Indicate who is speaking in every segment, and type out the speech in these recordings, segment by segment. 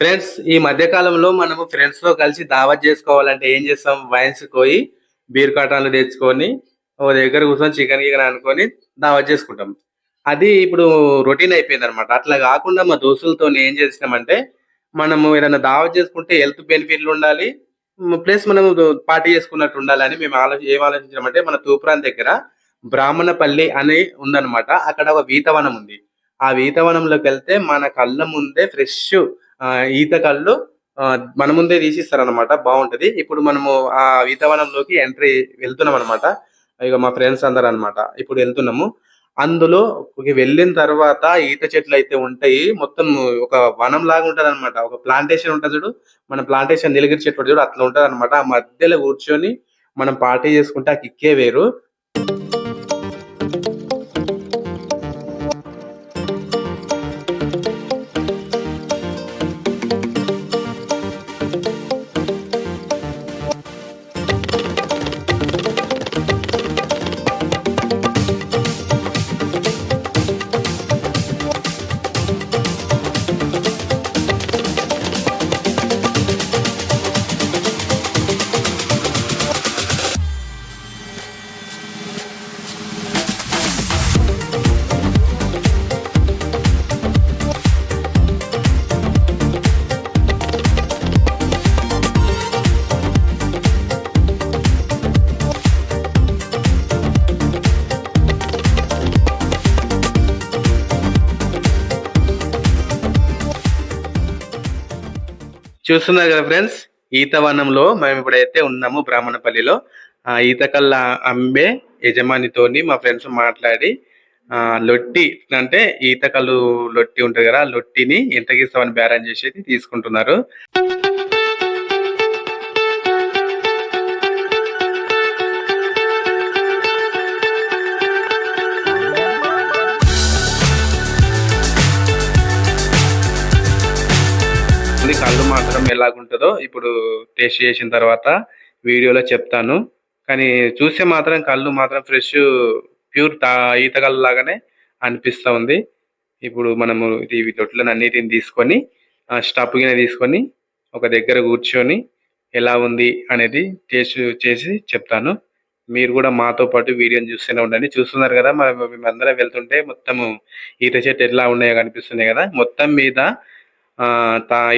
Speaker 1: Friends ఈ మధ్య కాలంలో మనము ఫ్రెండ్స్తో కలిసి దావత్ చేసుకోవాలంటే ఏం చేస్తాం? వైన్స్ పోయి బీర్ కాటాలు తెచ్చుకొని ఒక దగ్గర కూర్చొని చికెన్ గికెన్ అనుకొని దావత్ చేసుకుంటాం. అది ఇప్పుడు రొటీన్ అయిపోయింది అనమాట అట్లా కాకుండా మా దోస్తులతో ఏం చేసినామంటే మనము ఏదైనా దావత్ చేసుకుంటే హెల్త్ బెనిఫిట్లు ఉండాలి ప్లస్ మనం పార్టీ చేసుకున్నట్టు ఉండాలని మేము ఆలోచి ఏం ఆలోచించామంటే మన తూప్రాన్ దగ్గర బ్రాహ్మణపల్లి అని ఉందన్నమాట అక్కడ ఒక వీతవనం ఉంది. ఆ వీతవనంలోకి వెళ్తే మన కళ్ళ ముందే ఫ్రెష్ ఈత కళ్ళు మన ముందే తీసిస్తారనమాట బాగుంటది. ఇప్పుడు మనము ఆ ఈతవనంలోకి ఎంట్రీ వెళ్తున్నాం అనమాట ఇక మా ఫ్రెండ్స్ అందరు అనమాట ఇప్పుడు వెళ్తున్నాము. అందులో వెళ్ళిన తర్వాత ఈత చెట్లు అయితే ఉంటాయి. మొత్తం ఒక వనం లాగా ఉంటుంది అనమాట ఒక ప్లాంటేషన్ ఉంటుంది చూడు. మన ప్లాంటేషన్ నీలగిరి చెట్లు చూడు. అట్లా ఉంటుంది అనమాట ఆ మధ్యలో కూర్చొని మనం పార్టీ చేసుకుంటే ఆ కిక్కే వేరు. చూస్తున్నారు కదా ఫ్రెండ్స్ ఈతవనంలో మేము ఇప్పుడైతే ఉన్నాము బ్రాహ్మణపల్లిలో. ఆ ఈత కళ్ళ అమ్మే యజమానితోని మా ఫ్రెండ్స్ మాట్లాడి ఆ లొట్టి అంటే ఈత కళ్ళు లొట్టి ఉంటుంది కదా లొట్టిని ఎంతకిస్తామని బేరం చేసేది తీసుకుంటున్నారు. ఉంటుంది కళ్ళు మాత్రం ఎలాగుంటుందో ఇప్పుడు టేస్ట్ చేసిన తర్వాత వీడియోలో చెప్తాను. కానీ చూస్తే మాత్రం కళ్ళు మాత్రం ఫ్రెష్ ప్యూర్ తా ఈత కళ్ళు లాగానే అనిపిస్తూ ఉంది. ఇప్పుడు మనము ఇది తొట్లను అన్నిటిని తీసుకొని స్టప్ గిన్నె తీసుకొని ఒక దగ్గర కూర్చొని ఎలా ఉంది అనేది టేస్ట్ చేసి చెప్తాను. మీరు కూడా మాతో పాటు వీడియోని చూస్తూనే ఉండండి. చూస్తున్నారు కదా మనం మేమందరం వెళ్తుంటే మొత్తము ఈత చెట్టు ఎట్లా ఉన్నాయో కనిపిస్తున్నాయి కదా. మొత్తం మీద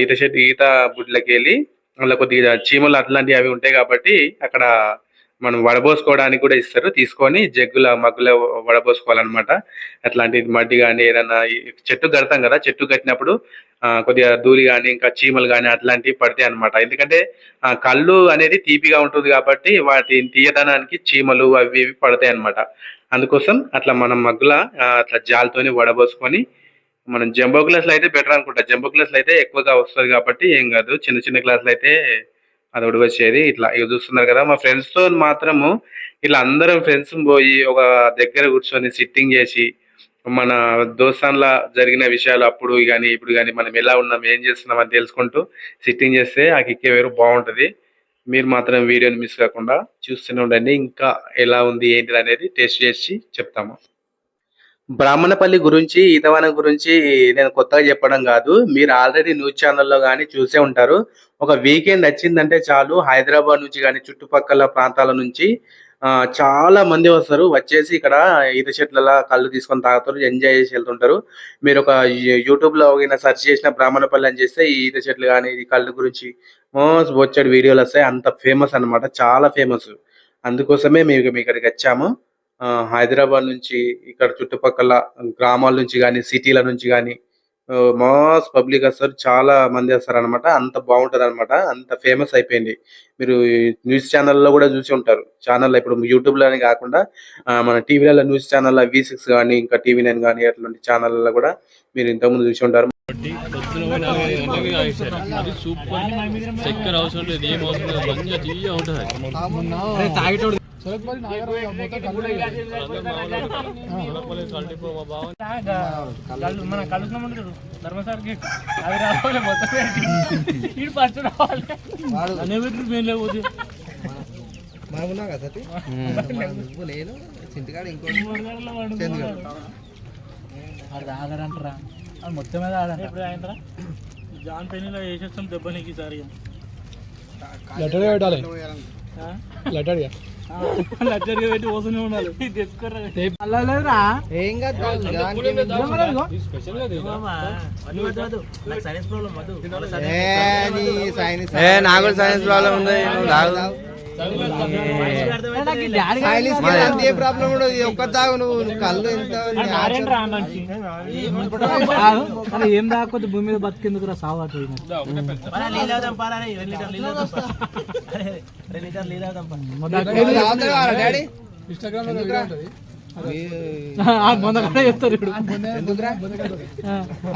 Speaker 1: ఈత చెట్టు ఈత బుడ్లకి వెళ్ళి అందులో కొద్దిగా చీమలు అట్లాంటివి అవి ఉంటాయి కాబట్టి అక్కడ మనం వడబోసుకోవడానికి కూడా ఇస్తారు. తీసుకొని జగ్గుల మగ్గుల వడబోసుకోవాలన్నమాట. అట్లాంటి మడ్డి కానీ ఏదైనా చెట్టు కడతాం కదా చెట్టు కట్టినప్పుడు కొద్దిగా ధూళి కానీ ఇంకా చీమలు కానీ అట్లాంటివి పడతాయి అనమాట ఎందుకంటే కళ్ళు అనేది తీపిగా ఉంటుంది కాబట్టి వాటి తీయదనానికి చీమలు అవి ఇవి పడతాయి అనమాట అందుకోసం అట్లా మనం మగ్గుల అట్లా జాలతోని వడబోసుకొని మనం జంబో క్లాస్లో అయితే బెటర్ అనుకుంటా. జంబో క్లాస్లో అయితే ఎక్కువగా వస్తుంది కాబట్టి ఏం కాదు. చిన్న చిన్న క్లాసులు అయితే అది వచ్చేది. ఇట్లా ఇవి చూస్తున్నారు కదా మా ఫ్రెండ్స్తో మాత్రము ఇట్లా అందరం ఫ్రెండ్స్ పోయి ఒక దగ్గర కూర్చొని సిట్టింగ్ చేసి మన దోస్తాన్లా జరిగిన విషయాలు అప్పుడు కానీ ఇప్పుడు కానీ మనం ఎలా ఉన్నాం ఏం చేస్తున్నాం అని తెలుసుకుంటూ సిట్టింగ్ చేస్తే ఆ కిక్కే వేరు బాగుంటది. మీరు మాత్రం వీడియోని మిస్ కాకుండా చూస్తూనే ఉండండి. ఇంకా ఎలా ఉంది ఏంటిది అనేది టెస్ట్ చేసి చెప్తాము. బ్రాహ్మణపల్లి గురించి ఈతవనం గురించి నేను కొత్తగా చెప్పడం కాదు. మీరు ఆల్రెడీ న్యూస్ ఛానల్లో కానీ చూసే ఉంటారు. ఒక వీకెండ్ వచ్చిందంటే చాలు. హైదరాబాద్ నుంచి కానీ చుట్టుపక్కల ప్రాంతాల నుంచి చాలా మంది వస్తారు. వచ్చేసి ఇక్కడ ఈత చెట్లలో కళ్ళు తీసుకొని తాగుతారు ఎంజాయ్ చేసి వెళ్తుంటారు. మీరు ఒక యూట్యూబ్లో యూట్యూబ్ సెర్చ్ చేసిన బ్రాహ్మణపల్లి అని చేస్తే ఈ ఈత చెట్లు కానీ ఈ కళ్ళు గురించి మోస్ట్ వచ్చాడు వీడియోలు వస్తాయి. అంత ఫేమస్ అన్నమాట. చాలా ఫేమస్ అందుకోసమే మేము మీ ఇక్కడికి వచ్చాము. హైదరాబాద్ నుంచి ఇక్కడ చుట్టుపక్కల గ్రామాల నుంచి కానీ సిటీల నుంచి కానీ మాస్ పబ్లిక్ వస్తారు చాలా మంది వస్తారు అనమాట అంత బాగుంటది అనమాట అంత ఫేమస్ అయిపోయింది. మీరు న్యూస్ ఛానల్లో కూడా చూసి ఉంటారు. ఛానల్ ఇప్పుడు యూట్యూబ్లోనే కాకుండా మన టీవీలలో న్యూస్ ఛానల్ వి సిక్స్ కానీ ఇంకా టీవీ నైన్ కానీ అట్లాంటి ఛానల్లో కూడా మీరు ఇంతకుముందు చూసి ఉంటారు.
Speaker 2: అది సూపర్. చక్కెర అవసరం లేదు ఏం అవసరం లేదు. మంచిగా తీయ ఉంటుంది.
Speaker 3: కళ్ళు మన కలుస్తున్నాం చూడు ధర్మసారికి అది రావాలి మొత్తం ఫస్ట్ రావాలి అనే పెట్టి మేము లేకపోతే
Speaker 4: బాగున్నా కదా నువ్వు నేను చింతకాడు ఇంకో
Speaker 3: అది ఆగరంటారా అది మొత్తం మీద ఆగంట ఇప్పుడు ఆగంటారా జాన్ వేసేస్తాం దెబ్బ నీకు ఈసారి
Speaker 5: లెటర్ పెట్టాలి?
Speaker 3: ఆ?
Speaker 5: లెటర్
Speaker 3: లచ్చరిగా పెట్టి పోతూనే ఉండాలి తెచ్చుకోరా.
Speaker 4: ఏం కాదు సైన్స్
Speaker 6: ప్రాబ్లం ఉంది?
Speaker 4: ఏ ప్రాబ్లం ఉండదు ఒక్క తాగు నువ్వు కళ్ళు ఎంత
Speaker 3: ఏం దాకపోతే భూమి మీద బతికేందుకు రా సావాలి
Speaker 4: డాడీ
Speaker 3: ఇన్స్టాగ్రామ్లో చెప్తారు ఇప్పుడు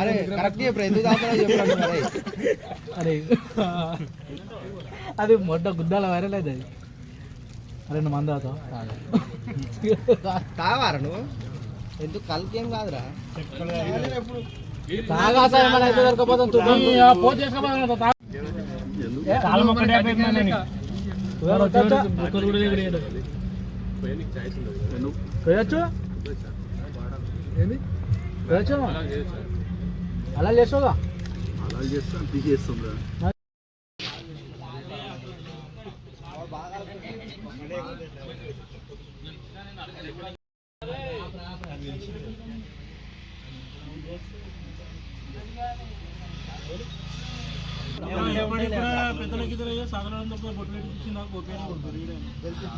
Speaker 4: అరే కరెక్ట్ ఎందుకు
Speaker 3: అరే అది మొట్ట గుద్దాల వైరల్ అది. అది నువ్వు? మంద అవుతావు
Speaker 4: తావారా నువ్వు ఎందుకు ఏం కాదురా
Speaker 5: ఏంది
Speaker 3: అలా లేచోగా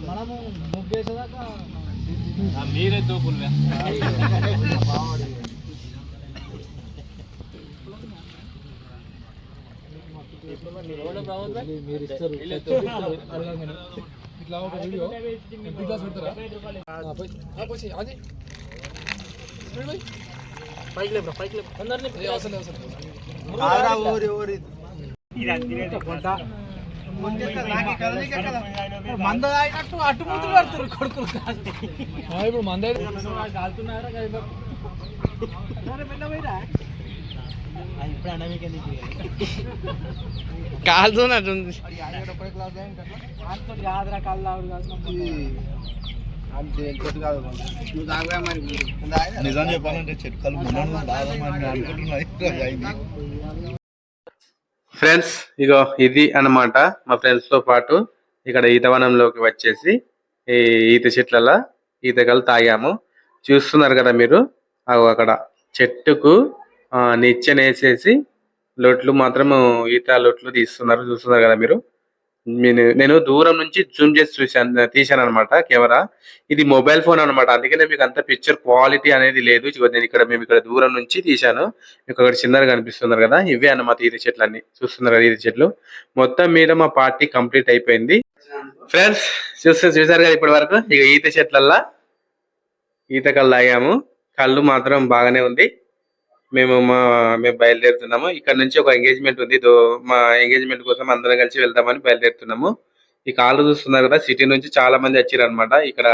Speaker 3: మనము ముగ్గేసేదాకా
Speaker 2: మీరే తోపులు
Speaker 3: మీరు ఇస్తారు.
Speaker 5: ఇట్లా ఒక వీడియో ఎంపీ క్లాస్ పెడతారా. అది.
Speaker 3: పైకి లేపు పైకి లేపు. అందరినీ
Speaker 5: అవసరం అవసరం
Speaker 4: ఊరి ఊరి.
Speaker 3: మంద తాగినట్టు అటు ముందు పడుతున్నారు కొడుకులు
Speaker 5: ఇప్పుడు మందే
Speaker 3: కాలుతున్నారా కాదు
Speaker 7: నిజం చెప్పాలంటే చెట్టు ముందు బాగా అనుకుంటున్నాయి.
Speaker 1: ఫ్రెండ్స్ ఇగో ఇది అన్నమాట మా ఫ్రెండ్స్తో పాటు ఇక్కడ ఈతవనంలోకి వచ్చేసి ఈ ఈత చెట్లలో ఈతకలు తాగాము. చూస్తున్నారు కదా మీరు? అక్కడ చెట్టుకు ఆ, నిచ్చెనేసేసి లొట్లు మాత్రం ఈత లొట్లు తీస్తున్నారు. చూస్తున్నారు కదా మీరు? నేను- నేను దూరం నుంచి జూమ్ చేసి చూశాను తీశాను అనమాట కెమెరా. ఇది మొబైల్ ఫోన్ అన్నమాట. అందుకనే మీకు అంత పిక్చర్ క్వాలిటీ అనేది లేదు. నేను ఇక్కడ మేము ఇక్కడ దూరం నుంచి తీశాను. మీకు అక్కడ చిన్నగా కనిపిస్తున్నారు కదా ఇవే అన్నమాట ఈత చెట్లు అన్ని చూస్తున్నారు కదా ఈత చెట్లు. మొత్తం మీద మా పార్టీ కంప్లీట్ అయిపోయింది. ఫ్రెండ్స్ చూస్తే చూసారు కదా ఇప్పటి వరకు? ఇక ఈత చెట్లల్లా ఈత కళ్ళు తాగాము కళ్ళు మాత్రం బాగానే ఉంది. మేము మా మేము బయలుదేరుతున్నాము. ఇక్కడ నుంచి ఒక ఎంగేజ్మెంట్ ఉంది. మా ఎంగేజ్మెంట్ కోసం అందరం కలిసి వెళ్దామని బయలుదేరుతున్నాము. ఈ కాళ్ళు చూస్తున్నారు కదా సిటీ నుంచి చాలా మంది వచ్చారు అనమాట ఇక్కడ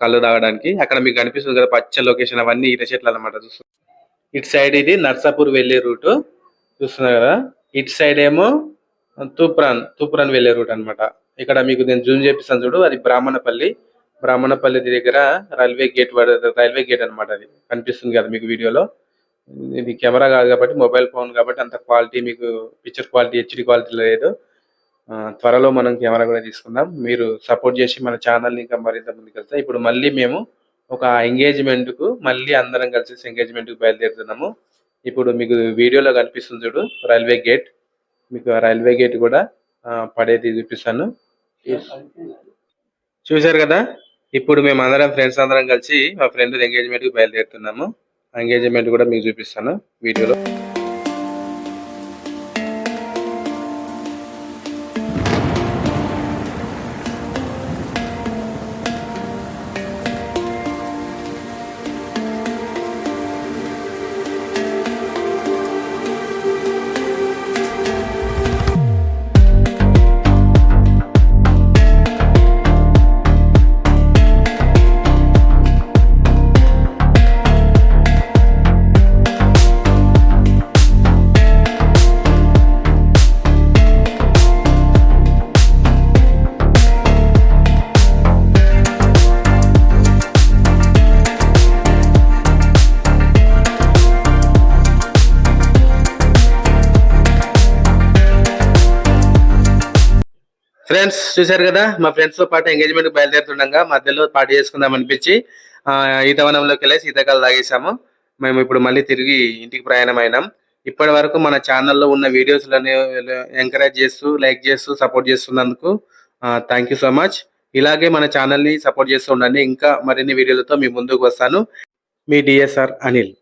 Speaker 1: కళ్ళు తాగడానికి. అక్కడ మీకు కనిపిస్తుంది కదా పచ్చ లొకేషన్ అవన్నీ ఈత చెట్లు అనమాట చూస్తున్నారు ఇటు సైడ్ ఇది నర్సాపూర్ వెళ్ళే రూట్. చూస్తున్నారు కదా ఇటు సైడ్ ఏమో తూప్రాన్ తూప్రాన్ వెళ్ళే రూట్ అన్నమాట. ఇక్కడ మీకు నేను జూమ్ చేపిస్తాను చూడు అది బ్రాహ్మణపల్లి. బ్రాహ్మణపల్లి దగ్గర రైల్వే గేట్ రైల్వే గేట్ అన్నమాట అది. కనిపిస్తుంది కదా మీకు వీడియోలో. ఇది కెమెరా కాదు కాబట్టి మొబైల్ ఫోన్ కాబట్టి అంత క్వాలిటీ మీకు పిక్చర్ క్వాలిటీ హెచ్డి క్వాలిటీ లేదు. త్వరలో మనం కెమెరా కూడా తీసుకుందాం. మీరు సపోర్ట్ చేసి మన ఛానల్ని ఇంకా మరింత ముందుకు వెళ్తాం ఇప్పుడు మళ్ళీ మేము ఒక ఎంగేజ్మెంట్కు మళ్ళీ అందరం కలిసి ఎంగేజ్మెంట్కు బయలుదేరుతున్నాము. ఇప్పుడు మీకు వీడియోలో కనిపిస్తుంది చూడు రైల్వే గేట్ మీకు రైల్వే గేట్ కూడా పడేది చూపిస్తాను. చూశారు కదా? ఇప్పుడు మేము అందరం ఫ్రెండ్స్ అందరం కలిసి మా ఫ్రెండ్ ఎంగేజ్మెంట్కి బయలుదేరుతున్నాము. ఎంగేజ్మెంట్ కూడా మీకు చూపిస్తాను వీడియోలో. ఫ్రెండ్స్ చూశారు కదా? మా ఫ్రెండ్స్తో పాటు ఎంగేజ్మెంట్ బయలుదేరుతుండగా మధ్యలో పార్టీ చేసుకుందాం అనిపించి ఆ, ఈతవనంలోకి వెళ్ళి శీతాకాలం తాగేసాము మేము ఇప్పుడు మళ్ళీ తిరిగి ఇంటికి ప్రయాణం అయినాం ఇప్పటి వరకు మన ఛానల్లో ఉన్న వీడియోస్లను ఎంకరేజ్ చేస్తూ లైక్ చేస్తూ సపోర్ట్ చేస్తున్నందుకు థ్యాంక్ యూ సో మచ్ ఇలాగే మన ఛానల్ని సపోర్ట్ చేస్తూ ఉండండి. ఇంకా మరిన్ని వీడియోలతో మీ ముందుకు వస్తాను. మీ డిఎస్ఆర్ అనిల్